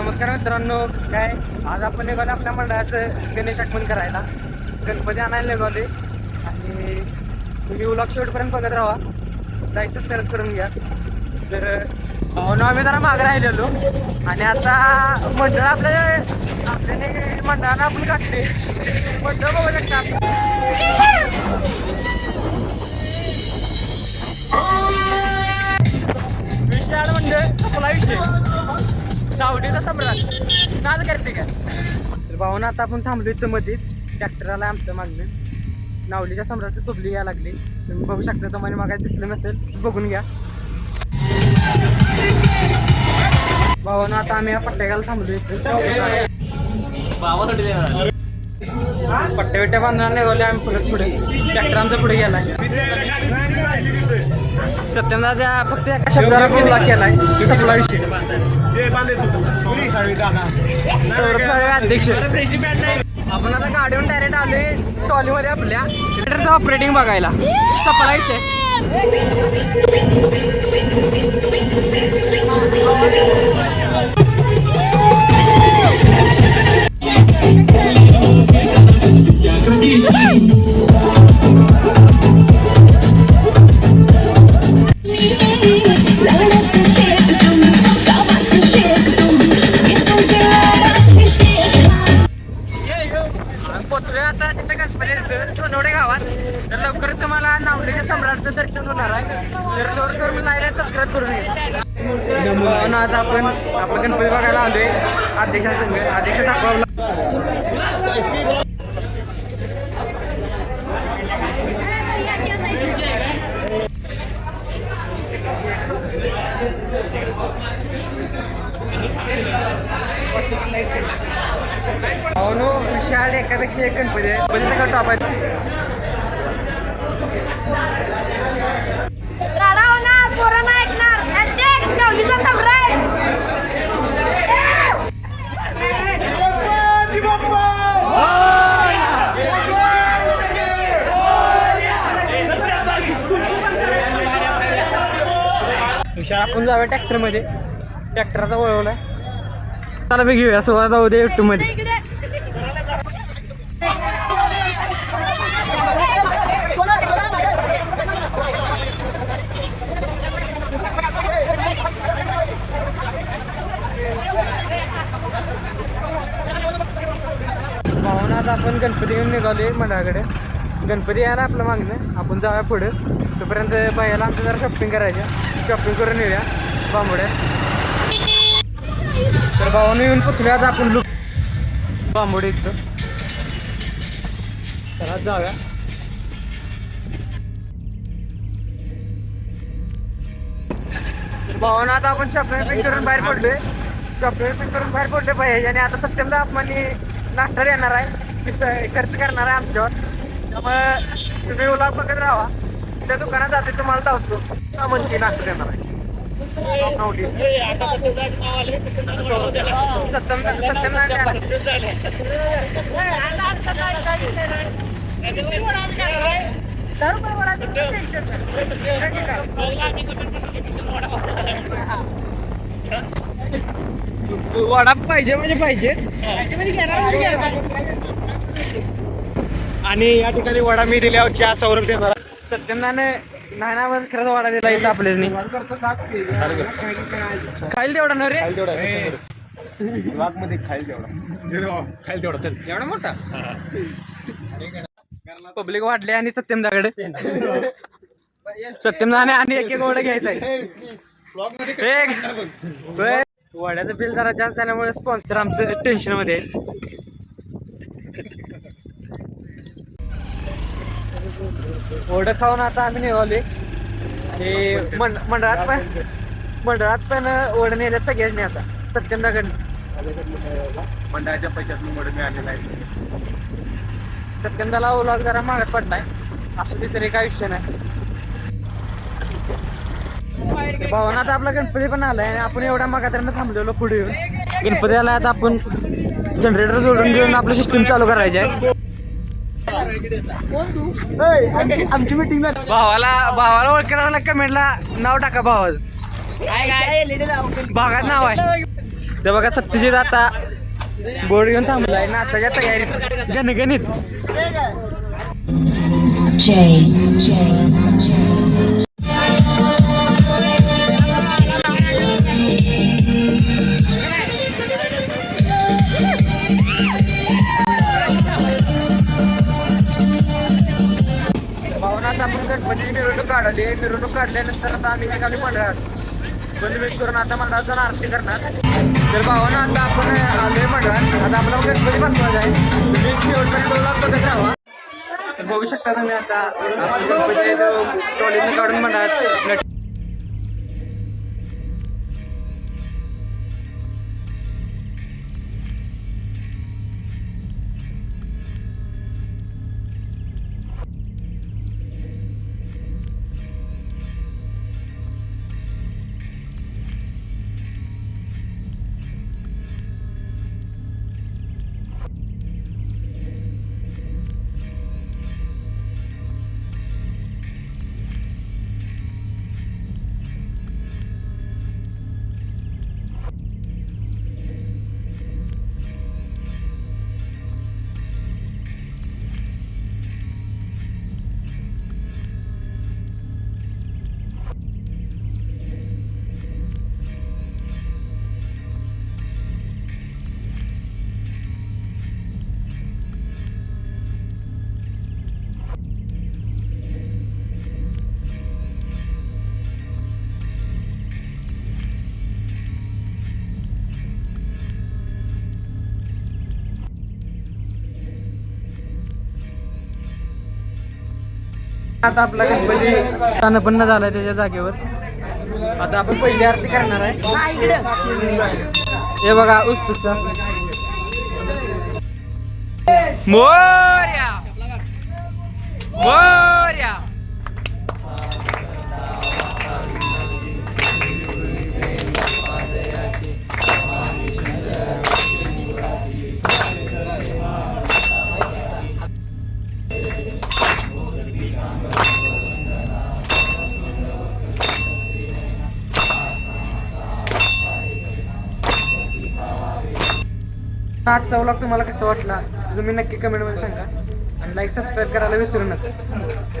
नमस्कार मित्रांनो कसं काय? आज आपण निघालो आपल्या मंडळाचं गणेश आठवण करायला. गणपती आणायला निघाले आणि तुम्ही उलॉग शेवटपर्यंत बघत राहा. जायचं सबस्क्राईब करून घ्या. तर भावना आम्ही जरा मागे राहिलेलो. आणि आता मंडळ आपल्या आपल्याने मंडळाला आपण काढले मंडळ बघू शकता विषय विषय म्हणजे आपला विषय. दावडीचा सम्राट. नाच करते का? तर भावना आता आपण थांबलो इथं मध्येच. ट्रॅक्टर आला आमचं मागणं नावलीच्या सम्राटची पब्लिक या लागली. तुम्ही बघू शकता तुम्हाला मग दिसलं नसेल बघून घ्या. भावानं आता आम्ही या पट्ट्याला थांबलो इथं. पट्ट्या बिट्ट्या बांधणार निघाले आम्ही परत पुढे. ट्रॅक्टर पुढे गेलाय. सत्यमदाच्या फक्त एका शब्दाला बोलला केलाय. संपला विषय. अध्यक्ष. आपण आता गाडीवर डायरेक्ट आलोय ट्रॉलीमध्ये आपल्या. ट्रॅक्टरचं ऑपरेटिंग बघायला. सपला विषय. लाडाचं तुम्हाला नावलेच्या सम्राटचं दर्शन होणार आहे. तर लवकर मी लाईन सबस्क्राईब करून घ्या म्हणून आता आपण आपण गणपती बघायला आलोय. अध्यक्षासंग अध्यक्ष दाखवला विशाल एकापेक्षा एक गणपती आहे. म्हणजे टॉप आहे. राडा होणार पोरं नाही ऐकणार. हॅशटॅग नवलीचा सम्राट. विशाल आपण जाऊया ट्रॅक्टरमध्ये. ट्रॅक्टरचा वळवलाय चला बी घेऊया. सोळा जाऊ दे युट्यूबमध्ये भावना आता आपण गणपती घेऊन मंडळाकडे. गणपती यायला आपलं मागणं. आपण जाऊया पुढं. तोपर्यंत बायाला आमचं जरा शॉपिंग करायच्या शॉपिंग करून येऊया. बांबोड्या. तर भावानं येऊन पोचले आज आपण लुक बांबोडे इथं. तर आज जाऊया. भावानं आता आपण शॉपिंग पिक करून बाहेर पडलोय. शॉपिंग पिक करून बाहेर पडले पाहिजे आणि आता सत्यमला आपण नाश्ता येणार आहे. खर्च करणार आहे आमच्यावर. त्यामुळे तुम्ही ओला बघत राहा. त्या दुकानात जाते तुम्हाला धावतो. का म्हणते नाश्ता देणार आहे. सत्यम वडा नाही. वडा पाहिजे. म्हणजे पाहिजे आणि या ठिकाणी वडा मी दिल्यावर चहा सौरभ सत्यनाने नाही ना पण खरंच वडा दिला इथं आपल्याच नाही खाईल तेवढा ना रे? मध्ये खाईल तेवढा. खाईल तेवढा चल. एवढा मोठा? पब्लिक वाढले आणि सत्यम दाकडे सत्यम दाने आणि एक एक वडा घ्यायचा एक. वड्याचं बिल जरा जास्त झाल्यामुळे स्पॉन्सर आमचं टेन्शनमध्ये वडं खाऊन आता आम्ही निघालोय. आणि मंड मंडळात पण मंडळात पण वडं नेल्यात सगळ्यांनी आता. सत्यम दाकडे मंडळाच्या पैशातून मोठं मिळालेलं आहे. सत्यंदाला ओलाग जरा मागत पडलाय. असं ते तरी काय विषय नाही. भावना आता आपला गणपती पण आलाय आणि आपण एवढ्या मागात्यानं थांबलेलो पुढे येऊन. गणपती आला आता आपण जनरेटर जोडून घेऊन आपली सिस्टीम चालू करायची आहे. आमची मीटिंग भावाला भावाला ओळखत कमेंटला नाव टाका भावाचं. भागात नाव आहे. तर बघा सत्यजित आता बोर्ड घेऊन थांबलाय नाचाच्या तयारीत. गणगणित. काढली मिरवणूक काढल्यानंतर आता आम्ही निघाली मंडळात बंदवेश करून आता मंडळात जाऊन आरती करणार. तर भावानं आता आपण आलोय मंडळात. आता आपला गणपती बसवायचा आहे. तुम्ही शेवटपर्यंत vlog बघत राहा. तर बघू शकता तुम्ही आता आपण गणपती टॉलीने काढून मंडळात आता आपला गणपती स्थानपन्न झालाय त्याच्या जागेवर. आता आपण पहिली आरती करणार आहे. हे बघा उस्तुसा मोर्या! मोर्या! आजचा व्लॉग तुम्हाला कसं वाटला तुम्ही नक्की कमेंटमध्ये सांगा. आणि लाईक सबस्क्राईब करायला विसरू नका.